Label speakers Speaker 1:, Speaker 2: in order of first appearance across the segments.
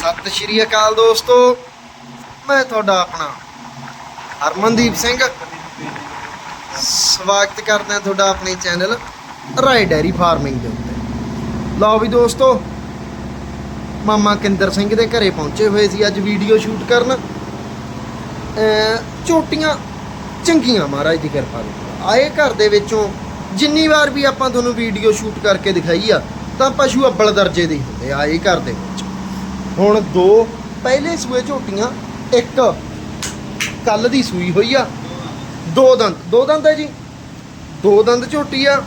Speaker 1: ਸਤਿ ਸ਼੍ਰੀ ਅਕਾਲ ਦੋਸਤੋ। ਮੈਂ ਤੁਹਾਡਾ ਆਪਣਾ ਹਰਮਨਦੀਪ ਸਿੰਘ। ਸਵਾਗਤ ਕਰਦਾ ਤੁਹਾਡਾ ਆਪਣੇ ਚੈਨਲ ਰਾਏ ਡੈਰੀ ਫਾਰਮਿੰਗ ਦੇ ਉੱਤੇ। ਲਓ ਵੀ ਦੋਸਤੋ, ਮਾਮਾ ਕਿੰਦਰ ਸਿੰਘ ਦੇ ਘਰੇ ਪਹੁੰਚੇ ਹੋਏ ਸੀ ਅੱਜ ਵੀਡੀਓ ਸ਼ੂਟ ਕਰਨ। ਅਮ ਚੰਗੀਆਂ ਮਹਾਰਾਜ ਦੀ ਕਿਰਪਾ ਨਾਲ। ਆਏ ਘਰ ਦੇ ਵਿੱਚੋਂ ਜਿੰਨੀ ਵਾਰ ਵੀ ਆਪਾਂ ਤੁਹਾਨੂੰ ਵੀਡੀਓ ਸ਼ੂਟ ਕਰਕੇ ਦਿਖਾਈ ਆ, ਤਾਂ ਪਸ਼ੂ ਅੱਬਲ ਦਰਜੇ ਦੇ ਹੁੰਦੇ ਆਏ ਘਰ ਦੇ। ਵਿੱਚ ਹੁਣ ਦੋ, ਪਹਿਲੇ ਸੂਏ ਝੋਟੀਆਂ, ਇੱਕ ਕੱਲ ਦੀ ਸੂਈ ਹੋਈ ਆ। ਦੋ ਦੰਦ ਦੋ ਦੰਦ ਹੈ ਜੀ। ਦੋ ਦੰਦ ਝੋਟੀ ਆ,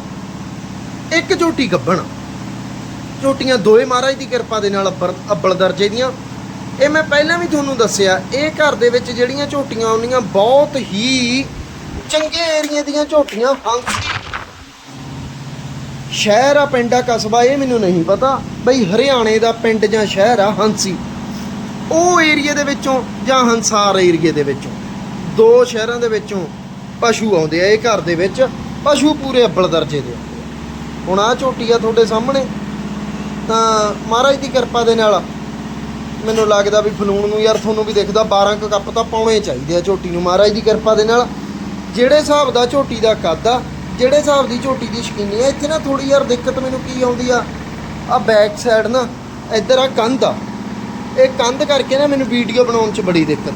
Speaker 1: ਇੱਕ ਝੋਟੀ ਗੱਭਣ ਝੋਟੀਆਂ ਦੋਏ ਮਹਾਰਾਜ ਦੀ ਕਿਰਪਾ ਦੇ ਨਾਲ ਅੱਬਰ- ਅੱਬਲ ਦਰਜੇ ਦੀਆਂ। ਇਹ ਮੈਂ ਪਹਿਲਾਂ ਵੀ ਤੁਹਾਨੂੰ ਦੱਸਿਆ, ਇਹ ਘਰ ਦੇ ਵਿੱਚ ਜਿਹੜੀਆਂ ਝੋਟੀਆਂ ਆਉਂਦੀਆਂ, ਬਹੁਤ ਹੀ ਚੰਗੇ ਏਰੀਏ ਦੀਆਂ ਝੋਟੀਆਂ, ਹੰਸ ਸ਼ਹਿਰ ਆ, ਪਿੰਡ ਆ, ਕਸਬਾ, ਇਹ ਮੈਨੂੰ ਨਹੀਂ ਪਤਾ ਬਈ ਹਰਿਆਣੇ ਦਾ ਪਿੰਡ ਜਾਂ ਸ਼ਹਿਰ ਆ, ਹੰਸੀ। ਉਹ ਏਰੀਏ ਦੇ ਵਿੱਚੋਂ ਜਾਂ ਹੰਸਾਰ ਏਰੀਏ ਦੇ ਵਿੱਚੋਂ। ਦੋ ਸ਼ਹਿਰਾਂ ਦੇ ਵਿੱਚੋਂ ਪਸ਼ੂ ਆਉਂਦੇ ਆ ਇਹ ਘਰ ਦੇ ਵਿੱਚ, ਪਸ਼ੂ ਪੂਰੇ ਅੱਬਲ ਦਰਜੇ ਦੇ ਆਉਂਦੇ ਆ। ਹੁਣ ਆ ਝੋਟੀ ਆ ਤੁਹਾਡੇ ਸਾਹਮਣੇ, ਤਾਂ ਮਹਾਰਾਜ ਦੀ ਕਿਰਪਾ ਦੇ ਨਾਲ ਮੈਨੂੰ ਲੱਗਦਾ ਵੀ ਫਲੂਣ ਨੂੰ ਯਾਰ ਤੁਹਾਨੂੰ ਵੀ ਦਿਖਦਾ 12 ਕੁ ਕੱਪ ਤਾਂ ਪਾਉਣੇ ਚਾਹੀਦੇ ਆ ਝੋਟੀ ਨੂੰ। ਮਹਾਰਾਜ ਦੀ ਕਿਰਪਾ ਦੇ ਨਾਲ, ਜਿਹੜੇ ਹਿਸਾਬ ਦਾ ਝੋਟੀ ਦਾ ਕੱਦ ਆ ਜਿਹੜੇ ਹਿਸਾਬ ਦੀ ਝੋਟੀ ਦੀ ਸ਼ਕੀਨੀ ਆ, ਇੱਥੇ ਨਾ ਥੋੜੀ ਯਾਰ ਦਿੱਕਤ ਮੈਨੂੰ ਕੀ ਆਉਂਦੀ ਆ? ਆ ਬੈਕ ਸਾਈਡ ਨਾ, ਇੱਧਰ ਆ ਕੰਧ ਆ। ਇਹ ਕੰਧ ਕਰਕੇ ਨਾ ਮੈਨੂੰ ਵੀਡੀਓ ਬਣਾਉਣ 'ਚ ਬੜੀ ਦਿੱਕਤ ਆ।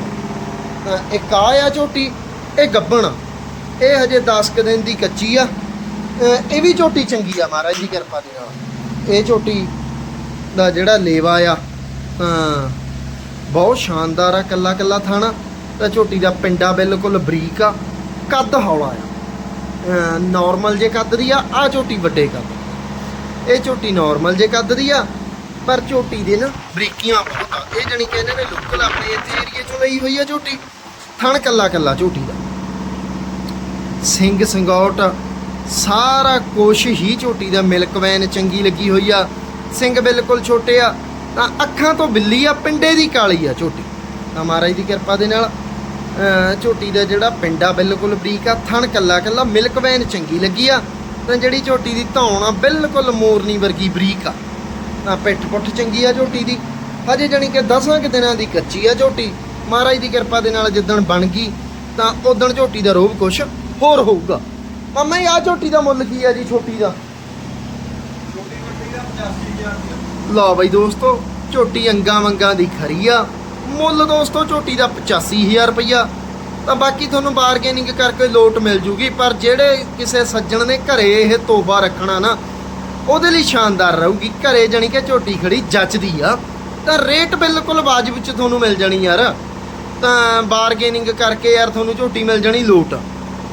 Speaker 1: ਤਾਂ ਇੱਕ ਆ ਆ ਝੋਟੀ, ਇਹ ਗੱਬਣ ਆ। ਇਹ ਹਜੇ 10 ਕੁ ਦਿਨ ਦੀ ਕੱਚੀ ਆ। ਇਹ ਵੀ ਝੋਟੀ ਚੰਗੀ ਆ ਮਹਾਰਾਜ ਦੀ ਕਿਰਪਾ ਦੇ ਨਾਲ। ਇਹ ਝੋਟੀ ਦਾ ਜਿਹੜਾ ਲੇਵਾ ਆ ਤਾਂ ਬਹੁਤ ਸ਼ਾਨਦਾਰ ਆ ਕੱਲਾ ਕੱਲਾ ਥਾਣਾ। ਤਾਂ ਝੋਟੀ ਦਾ ਪਿੰਡਾ ਬਿਲਕੁਲ ਬਰੀਕ ਆ, ਕੱਦ ਹੌਲਾ ਆ। ਨਾਰਮਲ ਜੇ ਕੱਦ ਦੀ ਆ ਆ ਝੋਟੀ ਵੱਡੇ ਕੱਦ। ਇਹ ਝੋਟੀ ਨਾਰਮਲ ਜੇ ਕੱਦ ਦੀ ਆ, ਪਰ ਝੋਟੀ ਦੇ ਨਾ ਬਰੀਕੀਆਂ ਬਹੁਤ ਆ। ਇਹ ਜਣੀ ਕਿ ਇਹਨਾਂ ਨੇ ਲੋਕਲ ਆਪਣੇ ਇੱਥੇ ਏਰੀਏ ਚੋਂ ਲਈ ਹੋਈ ਆ ਝੋਟੀ ਥਣ ਕੱਲਾ ਕੱਲਾ ਝੋਟੀ ਦਾ। ਸਿੰਘ ਸੰਗੌਟ, ਸਾਰਾ ਕੁਛ ਹੀ ਝੋਟੀ ਦਾ ਮਿਲਕ ਵੈਨ ਚੰਗੀ ਲੱਗੀ ਹੋਈ ਆ। ਸਿੰਘ ਬਿਲਕੁਲ ਛੋਟੇ ਆ। ਤਾਂ ਅੱਖਾਂ ਤੋਂ ਬਿੱਲੀ ਆ, ਪਿੰਡੇ ਦੀ ਕਾਲੀ ਆ ਝੋਟੀ ਤਾਂ ਮਹਾਰਾਜ ਦੀ ਕਿਰਪਾ ਦੇ ਨਾਲ ਝੋਟੀ ਦਾ ਜਿਹੜਾ ਪਿੰਡਾ ਬਿਲਕੁਲ ਬਰੀਕ ਆ ਥਣ ਕੱਲਾ ਕੱਲਾ ਮਿਲਕ ਵੈਨ ਚੰਗੀ ਲੱਗੀ ਆ ਤਾਂ ਜਿਹੜੀ ਝੋਟੀ ਦੀ ਧੌਣ ਆ ਬਿਲਕੁਲ ਮੋਰਨੀ ਵਰਗੀ ਬਰੀਕ ਆ। ਤਾਂ ਪਿੱਠ ਪੁੱਠ ਚੰਗੀ ਆ ਝੋਟੀ ਦੀ। ਹਜੇ ਜਾਣੀ ਕਿ 10 ਕੁ ਦਿਨਾਂ ਦੀ ਕੱਚੀ ਆ ਝੋਟੀ। ਮਹਾਰਾਜ ਦੀ ਕਿਰਪਾ ਦੇ ਨਾਲ ਜਿੱਦਣ ਬਣ ਗਈ ਤਾਂ ਉਦਣ ਝੋਟੀ ਦਾ ਰੋਬ ਕੁਛ ਹੋਰ ਹੋਊਗਾ। ਮਾਮਾ ਇਹ ਆ ਝੋਟੀ ਦਾ ਮੁੱਲ ਕੀ ਆ ਜੀ ਛੋਟੀ ਦਾ? ਲਓ ਬਈ ਦੋਸਤੋ ਝੋਟੀ ਅੰਗਾ ਮੰਗਾ ਦੀ ਖਰੀ ਆ। ਮੁੱਲ ਦੋਸਤੋ ਝੋਟੀ ਦਾ 85000 ਰੁਪਈਆ। ਤਾਂ ਬਾਕੀ ਤੁਹਾਨੂੰ ਬਾਰਗੇਨਿੰਗ ਕਰਕੇ ਲੋਟ ਮਿਲ ਜੂਗੀ, ਪਰ ਜਿਹੜੇ ਕਿਸੇ ਸੱਜਣ ਨੇ ਘਰੇ ਇਹ ਤੋਬਾ ਰੱਖਣਾ ਨਾ, ਉਹਦੇ ਲਈ ਸ਼ਾਨਦਾਰ ਰਹੂਗੀ। ਘਰੇ ਜਾਣੀ ਕਿ ਝੋਟੀ ਖੜੀ ਜੱਚਦੀ ਆ। ਤਾਂ ਰੇਟ ਬਿਲਕੁਲ ਵਾਜਬ ਚ ਤੁਹਾਨੂੰ ਮਿਲ ਜਾਣੀ ਯਾਰ। ਤਾਂ ਬਾਰਗੇਨਿੰਗ ਕਰਕੇ ਯਾਰ ਤੁਹਾਨੂੰ ਝੋਟੀ ਮਿਲ ਜਾਣੀ ਲੋਟ।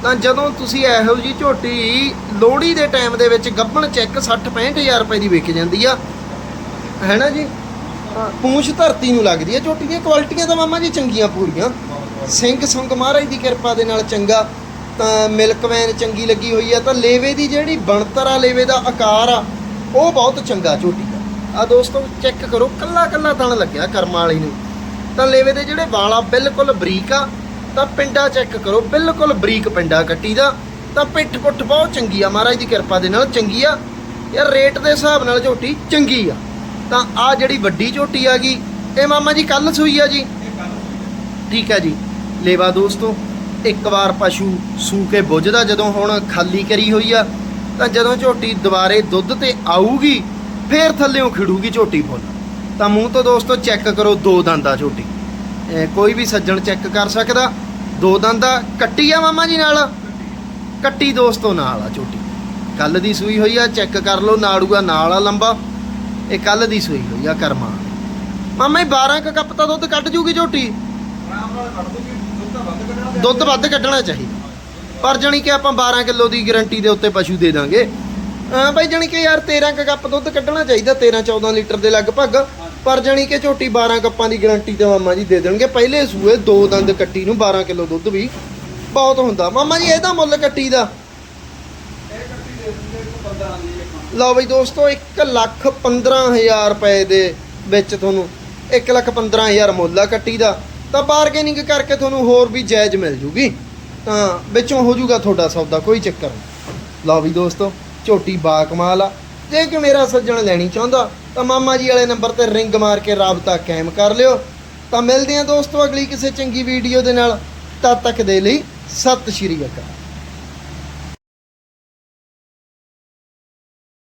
Speaker 1: ਤਾਂ ਜਦੋਂ ਤੁਸੀਂ ਇਹੋ ਜੀ ਝੋਟੀ ਲੋਹੜੀ ਦੇ ਟਾਈਮ ਦੇ ਵਿੱਚ ਗੱਬਣ ਚੈੱਕ 60 65000 ਰੁਪਏ ਦੀ ਵਿਕ ਜਾਂਦੀ ਆ। ਹੈ ਨਾ ਜੀ? ਪੂੰਛ ਧਰਤੀ ਨੂੰ ਲੱਗਦੀ ਹੈ ਝੋਟੀ ਦੀਆਂ ਕੁਆਲਿਟੀਆਂ ਤਾਂ ਮਾਮਾ ਜੀ ਚੰਗੀਆਂ ਪੂਰੀਆਂ। ਸਿੰਘ ਸੰਗ ਮਹਾਰਾਜ ਦੀ ਕਿਰਪਾ ਦੇ ਨਾਲ ਚੰਗਾ, ਤਾਂ ਮਿਲਕ ਵੈਨ ਚੰਗੀ ਲੱਗੀ ਹੋਈ ਆ, ਤਾਂ ਲੇਵੇ ਦੀ ਜਿਹੜੀ ਬਣਤਰ ਆ, ਲੇਵੇ ਦਾ ਆਕਾਰ ਆ, ਉਹ ਬਹੁਤ ਚੰਗਾ ਝੋਟੀ ਦਾ। ਆ ਦੋਸਤੋ, ਚੈੱਕ ਕਰੋ ਕੱਲਾ ਕੱਲਾ ਤਣ ਲੱਗਿਆ ਕਰਮਾਂ ਵਾਲੀ ਨੂੰ। ਤਾਂ ਲੇਵੇ ਦੇ ਜਿਹੜੇ ਵਾਲਾ ਬਿਲਕੁਲ ਬਰੀਕ ਆ, ਤਾਂ ਪਿੰਡਾ ਚੈੱਕ ਕਰੋ, ਬਿਲਕੁਲ ਬਰੀਕ ਪਿੰਡਾ ਕੱਟੀ ਦਾ, ਤਾਂ ਪਿੱਠ ਪੁੱਠ ਬਹੁਤ ਚੰਗੀ ਆ, ਮਹਾਰਾਜ ਦੀ ਕਿਰਪਾ ਦੇ ਨਾਲ ਚੰਗੀ ਆ। ਯਾਰ, ਰੇਟ ਦੇ ਹਿਸਾਬ ਨਾਲ ਝੋਟੀ ਚੰਗੀ ਆ। ਤਾਂ ਆ ਜਿਹੜੀ ਵੱਡੀ ਝੋਟੀ ਆ ਗਈ ਇਹ ਮਾਮਾ ਜੀ ਕੱਲ ਸੂਈ ਆ ਜੀ? ਠੀਕ ਆ ਜੀ। ਲੇਵਾ ਦੋਸਤੋ ਇੱਕ ਵਾਰ ਪਸ਼ੂ ਸੂ ਕੇ ਬੁੱਝਦਾ ਜਦੋਂ ਹੁਣ ਖਾਲੀ ਕਰੀ ਹੋਈ ਆ ਤਾਂ ਜਦੋਂ ਝੋਟੀ ਦੁਬਾਰੇ ਦੁੱਧ ਤੇ ਆਊਗੀ ਫੇਰ ਥੱਲੇੋਂ ਖਿੜੂਗੀ ਝੋਟੀ ਫੁੱਲ। ਤਾਂ ਮੂੰਹ ਤੋਂ ਦੋਸਤੋ ਚੈੱਕ ਕਰੋ ਦੋ ਦੰਦਾ ਝੋਟੀ। ਕੋਈ ਵੀ ਸੱਜਣ ਚੈੱਕ ਕਰ ਸਕਦਾ ਦੋ ਦੰਦਾ ਕੱਟੀ ਆ ਮਾਮਾ ਜੀ ਨਾਲ? ਕੱਟੀ। ਦੋਸਤੋ ਨਾਲ ਆ ਝੋਟੀ। ਕੱਲ ਦੀ ਸੂਈ ਹੋਈ ਆ ਚੈੱਕ ਕਰ ਲਓ ਨਾੜੂਆ ਨਾਲ ਆ ਲੰਬਾ। ਇਹ ਕੱਲ ਦੀ ਸੂਈ ਹੋਈ ਆ ਕਰਮਾ। ਮਾਮਾ ਇਹ 12 ਕੁ ਕੱਪ ਤਾਂ ਦੁੱਧ ਕੱਢ ਜੂਗੀ ਝੋਟੀ। ਦੁੱਧ ਵੱਧ ਕੱਢਣਾ ਚਾਹੀਦਾ। ਪਰ ਜਾਣੀ ਕਿ ਆਪਾਂ 12 ਕਿਲੋ ਦੀ ਗਾਰੰਟੀ ਦੇ ਉੱਤੇ ਪਸ਼ੂ ਦੇ ਦਾਂਗੇ। ਬਾਈ ਜਾਣੀ ਕਿ ਯਾਰ 13 ਕੁ ਕੱਪ ਦੁੱਧ ਕੱਢਣਾ ਚਾਹੀਦਾ 13 14 ਲੀਟਰ ਦੇ ਲਗਭਗ। ਪਰ ਜਾਣੀ ਕਿ ਝੋਟੀ 12 ਕੱਪਾਂ ਦੀ ਗਾਰੰਟੀ ਤੇ ਮਾਮਾ ਜੀ ਦੇ ਦੇਣਗੇ। ਪਹਿਲੇ ਸੂਏ ਦੋ ਦੰਦ ਕੱਟੀ ਨੂੰ 12 ਕਿਲੋ ਦੁੱਧ ਵੀ ਬਹੁਤ ਹੁੰਦਾ। ਮਾਮਾ ਜੀ, ਇਹਦਾ ਮੁੱਲ ਕੱਟੀ ਦਾ? ਲਓ ਬਈ ਦੋਸਤੋ 1 ਲੱਖ 15000 ਰੁਪਏ ਦੇ ਵਿੱਚ ਤੁਹਾਨੂੰ 1 ਲੱਖ 15000 ਮੁੱਲ ਆ ਕੱਟੀ ਦਾ। ਤਾਂ ਬਾਰਗੇਨਿੰਗ ਕਰਕੇ ਤੁਹਾਨੂੰ ਹੋਰ ਵੀ ਜਾਇਜ਼ ਮਿਲ ਜੂਗੀ। ਤਾਂ ਵਿੱਚੋਂ ਹੋ ਜੂਗਾ ਤੁਹਾਡਾ ਸੌਦਾ, ਕੋਈ ਚੱਕਰ ਨਹੀਂ। ਲਓ ਵੀ ਦੋਸਤੋ, ਝੋਟੀ ਬਾ ਕਮਾਲ ਆ। ਜੇ ਕਿ ਮੇਰਾ ਸੱਜਣ ਲੈਣੀ ਚਾਹੁੰਦਾ, ਤਾਂ ਮਾਮਾ ਜੀ ਵਾਲੇ ਨੰਬਰ ਤੇ ਰਿੰਗ ਮਾਰ ਕੇ ਰਾਬਤਾ ਕਾਇਮ ਕਰ ਲਿਓ। ਤਾਂ ਮਿਲਦੇ ਹਾਂ ਦੋਸਤੋ ਅਗਲੀ ਕਿਸੇ ਚੰਗੀ ਵੀਡੀਓ ਦੇ ਨਾਲ। ਤਦ ਤੱਕ ਦੇ ਲਈ ਸਤਿ ਸ਼੍ਰੀ ਅਕਾਲ।